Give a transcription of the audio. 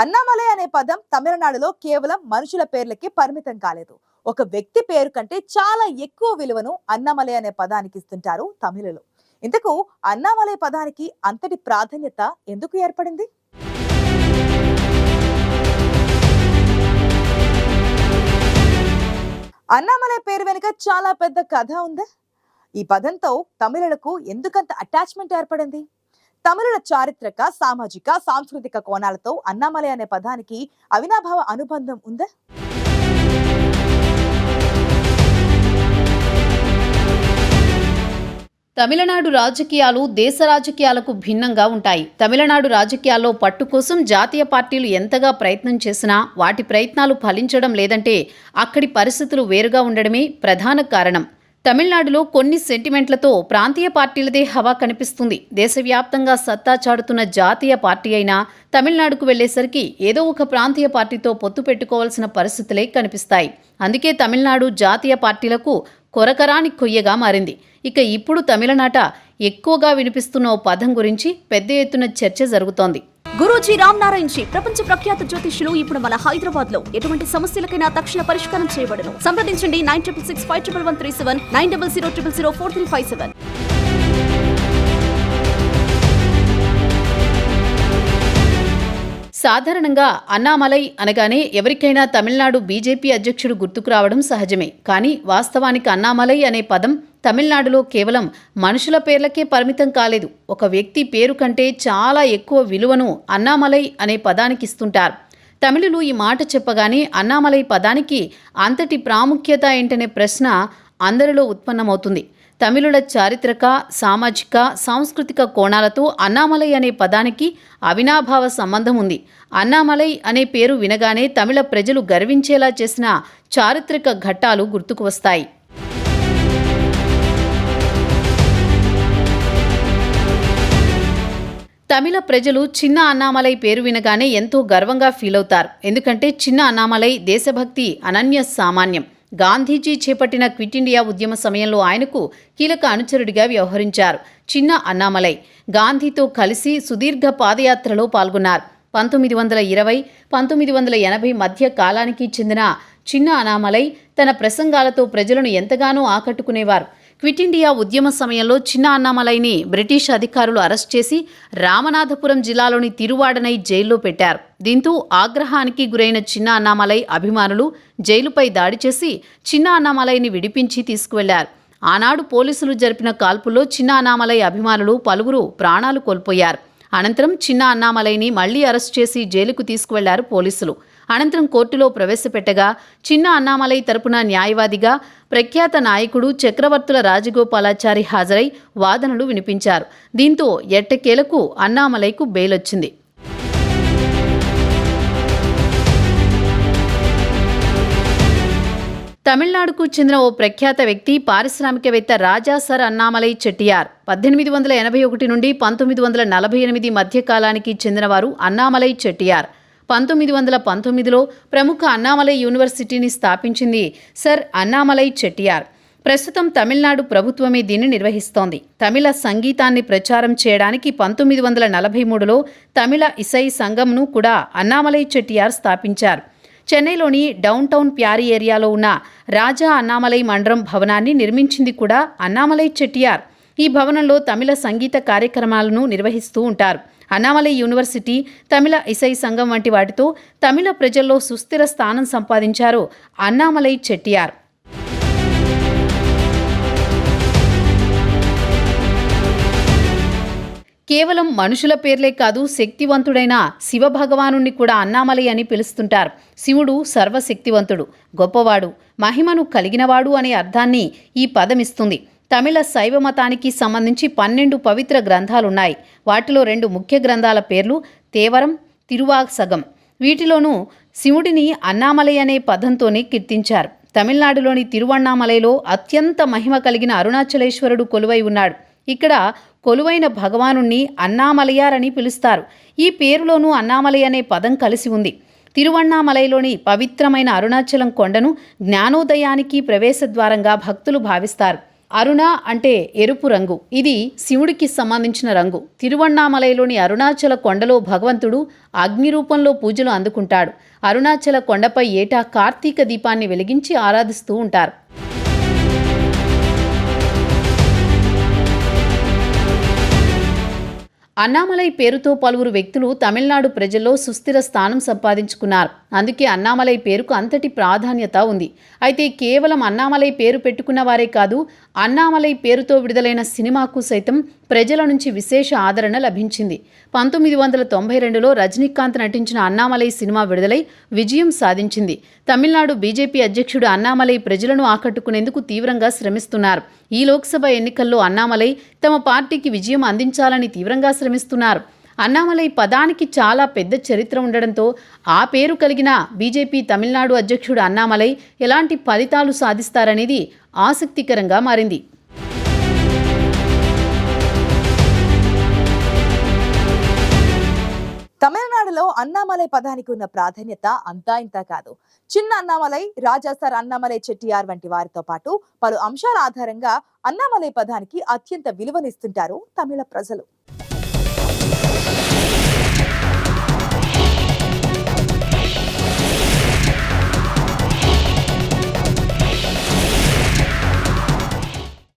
అన్నామలై అనే పదం తమిళనాడులో కేవలం మనుషుల పేర్లకి పరిమితం కాలేదు. ఒక వ్యక్తి పేరు కంటే చాలా ఎక్కువ విలువను అన్నామలై అనే పదానికి ఇస్తుంటారు తమిళులు. ఇంతకు అన్నామలై పదానికి అంతటి ప్రాధాన్యత ఎందుకు ఏర్పడింది? అన్నామలై పేరు వెనుక చాలా పెద్ద కథ ఉంది? ఈ పదంతో తమిళులకు ఎందుకంత అటాచ్మెంట్ ఏర్పడింది? తమిళుల చారిత్రక సామాజిక సాంస్కృతిక కోణాలతో అన్నామలై అనే పదానికి అవినాభావ అనుబంధం ఉందా? తమిళనాడు రాజకీయాలు దేశ రాజకీయాలకు భిన్నంగా ఉంటాయి. తమిళనాడు రాజకీయాల్లో పట్టు కోసం జాతీయ పార్టీలు ఎంతగా ప్రయత్నం చేసినా వాటి ప్రయత్నాలు ఫలించడం లేదంటే అక్కడి పరిస్థితులు వేరుగా ఉండడమే ప్రధాన కారణం. తమిళనాడులో కొన్ని సెంటిమెంట్లతో ప్రాంతీయ పార్టీలదే హవా కనిపిస్తుంది. దేశవ్యాప్తంగా సత్తా చాటుతున్న జాతీయ పార్టీ అయినా తమిళనాడుకు వెళ్ళేసరికి ఏదో ఒక ప్రాంతీయ పార్టీతో పొత్తు పెట్టుకోవాల్సిన పరిస్థితులే కనిపిస్తాయి. అందుకే తమిళనాడు జాతీయ పార్టీలకు కొరకరాని కొయ్యగా మారింది. ఇక ఇప్పుడు తమిళనాట ఎక్కువగా వినిపిస్తున్న ఓ పదం గురించి పెద్ద ఎత్తున చర్చ జరుగుతోంది. గురూజీ రామ్ నారాయణ్ జీ ప్రపంచ ప్రఖ్యాత జ్యోతిష్యులు ఇప్పుడు మన హైదరాబాద్లో ఎటువంటి సమస్యలకైనా తక్షణ పరిష్కారం చేయబడను. సంప్రదించండి nine triple six five triple one three seven nine double zero triple zero four three five seven. సాధారణంగా అన్నామలై అనగానే ఎవరికైనా తమిళనాడు బీజేపీ అధ్యక్షుడు గుర్తుకు రావడం సహజమే. కానీ వాస్తవానికి అన్నామలై అనే పదం తమిళనాడులో కేవలం మనుషుల పేర్లకే పరిమితం కాలేదు. ఒక వ్యక్తి పేరు కంటే చాలా ఎక్కువ విలువను అన్నామలై అనే పదానికి ఇస్తుంటారు. తమిళులు ఈ మాట చెప్పగానే అన్నామలై పదానికి అంతటి ప్రాముఖ్యత ఏంటనే ప్రశ్న అందరిలో ఉత్పన్నమవుతుంది. తమిళుల చారిత్రక సామాజిక సాంస్కృతిక కోణాలతో అన్నామలై అనే పదానికి అవినాభావ సంబంధం ఉంది. అన్నామలై అనే పేరు వినగానే తమిళ ప్రజలు గర్వించేలా చేసిన చారిత్రక ఘట్టాలు గుర్తుకు వస్తాయి. తమిళ ప్రజలు చిన్న అన్నామలై పేరు వినగానే ఎంతో గర్వంగా ఫీల్ అవుతారు. ఎందుకంటే చిన్న అన్నామలై దేశభక్తి అనన్య సామాన్యం. గాంధీజీ చేపట్టిన క్విట్ ఇండియా ఉద్యమ సమయంలో ఆయనకు కీలక అనుచరుడిగా వ్యవహరించారు చిన్న అన్నామలై. గాంధీతో కలిసి సుదీర్ఘ పాదయాత్రలో పాల్గొన్నారు. పంతొమ్మిది వందల ఇరవై పంతొమ్మిది వందల ఎనభై మధ్య కాలానికి చెందిన చిన్న అనామలై తన ప్రసంగాలతో ప్రజలను ఎంతగానో ఆకట్టుకునేవారు. క్విట్ ఇండియా ఉద్యమ సమయంలో చిన్న అన్నామలైని బ్రిటిష్ అధికారులు అరెస్ట్ చేసి రామనాథపురం జిల్లాలోని తిరువాడనై జైల్లో పెట్టారు. దీంతో ఆగ్రహానికి గురైన చిన్న అన్నామలై అభిమానులు జైలుపై దాడి చేసి చిన్న అన్నామలైని విడిపించి తీసుకువెళ్ళారు. ఆనాడు పోలీసులు జరిపిన కాల్పుల్లో చిన్న అన్నామలై అభిమానులు పలువురు ప్రాణాలు కోల్పోయారు. అనంతరం చిన్న అన్నామలైని మళ్ళీ అరెస్ట్ చేసి జైలుకు తీసుకువెళ్ళారు పోలీసులు. అనంతరం కోర్టులో ప్రవేశపెట్టగా చిన్న అన్నామలై తరపున న్యాయవాదిగా ప్రఖ్యాత నాయకుడు చక్రవర్తుల రాజగోపాలాచారి హాజరై వాదనలు వినిపించారు. దీంతో ఎట్టకేలకు అన్నామలైకు బెయిలొచ్చింది. తమిళనాడుకు చెందిన ఓ ప్రఖ్యాత వ్యక్తి పారిశ్రామికవేత్త రాజా సర్ అన్నామలై చెట్టియార్ పద్దెనిమిది వందల ఎనభై ఒకటి నుండి పంతొమ్మిది వందల నలభై ఎనిమిది మధ్య కాలానికి చెందినవారు అన్నామలై చెట్టియార్. పంతొమ్మిది వందల పంతొమ్మిదిలో ప్రముఖ అన్నామలై యూనివర్సిటీని స్థాపించింది సర్ అన్నామలై చెట్టియార్. ప్రస్తుతం తమిళనాడు ప్రభుత్వమే దీన్ని నిర్వహిస్తోంది. తమిళ సంగీతాన్ని ప్రచారం చేయడానికి పంతొమ్మిది వందల నలభై మూడులో తమిళ ఇసై సంఘంను కూడా అన్నామలై చెట్టియార్ స్థాపించారు. చెన్నైలోని డౌన్ టౌన్ ప్యారీ ఏరియాలో ఉన్న రాజా అన్నామలై మండరం భవనాన్ని నిర్మించింది కూడా అన్నామలై చెట్టియార్. ఈ భవనంలో తమిళ సంగీత కార్యక్రమాలను నిర్వహిస్తూ ఉంటారు. అన్నామలై యూనివర్సిటీ తమిళ ఇసై సంఘం వంటి వాటితో తమిళ ప్రజల్లో సుస్థిర స్థానం సంపాదించారు అన్నామలై చెట్టియార్. కేవలం మనుషుల పేర్లే కాదు శక్తివంతుడైన శివభగవానుణ్ణి కూడా అన్నామలై అని పిలుస్తుంటారు. శివుడు సర్వశక్తివంతుడు గొప్పవాడు మహిమను కలిగినవాడు అనే అర్థాన్ని ఈ పదమిస్తుంది తమిళ శైవ మతానికి సంబంధించి పన్నెండు పవిత్ర గ్రంథాలున్నాయి. వాటిలో రెండు ముఖ్య గ్రంథాల పేర్లు తేవరం తిరువాసగం. వీటిలోనూ శివుడిని అన్నామలై అనే పదంతోనే కీర్తించారు. తమిళనాడులోని తిరువన్నామలైలో అత్యంత మహిమ కలిగిన అరుణాచలేశ్వరుడు కొలువై ఉన్నాడు. ఇక్కడ కొలువైన భగవాను అన్నామలయారని పిలుస్తారు. ఈ పేరులోనూ అన్నామలై అనే పదం కలిసి ఉంది. తిరువన్నామలైలోని పవిత్రమైన అరుణాచలం కొండను జ్ఞానోదయానికి ప్రవేశద్వారంగా భక్తులు భావిస్తారు. అరుణ అంటే ఎరుపు రంగు. ఇది శివుడికి సంబంధించిన రంగు. తిరువన్నామలయలోని అరుణాచల కొండలో భగవంతుడు అగ్ని రూపంలో పూజలు అందుకుంటాడు. అరుణాచల కొండపై ఏటా కార్తీక దీపాన్ని వెలిగించి ఆరాధిస్తూ ఉంటారు. అన్నామలై పేరుతో పలువురు వ్యక్తులు తమిళనాడు ప్రజల్లో సుస్థిర స్థానం సంపాదించుకున్నారు. అందుకే అన్నామలై పేరుకు అంతటి ప్రాధాన్యత ఉంది. అయితే కేవలం అన్నామలై పేరు పెట్టుకున్న వారే కాదు అన్నామలై పేరుతో విడుదలైన సినిమాకు సైతం ప్రజల నుంచి విశేష ఆదరణ లభించింది. పంతొమ్మిది వందల తొంభై రెండులో రజనీకాంత్ నటించిన అన్నామలై సినిమా విడుదలై విజయం సాధించింది. తమిళనాడు బీజేపీ అధ్యక్షుడు అన్నామలై ప్రజలను ఆకట్టుకునేందుకు తీవ్రంగా శ్రమిస్తున్నారు. ఈ లోక్సభ ఎన్నికల్లో అన్నామలై తమ పార్టీకి విజయం అందించాలని తీవ్రంగా శ్రమిస్తున్నారు. అన్నామలై పదానికి చాలా పెద్ద చరిత్ర ఉండడంతో ఆ పేరు కలిగిన బీజేపీ తమిళనాడు అధ్యక్షుడు అన్నామలై ఎలాంటి ఫలితాలు సాధిస్తారనేది ఆసక్తికరంగా మారింది. తమిళనాడులో అన్నామలై పదానికి ఉన్న ప్రాధాన్యత అంతా ఇంత కాదు. చిన్న అన్నామలై రాజాసార్ అన్నామలై చెట్టియార్ వంటి వారితో పాటు పలు అంశాల ఆధారంగా అన్నామలై పదానికి అత్యంత విలువనిస్తుంటారు తమిళ ప్రజలు.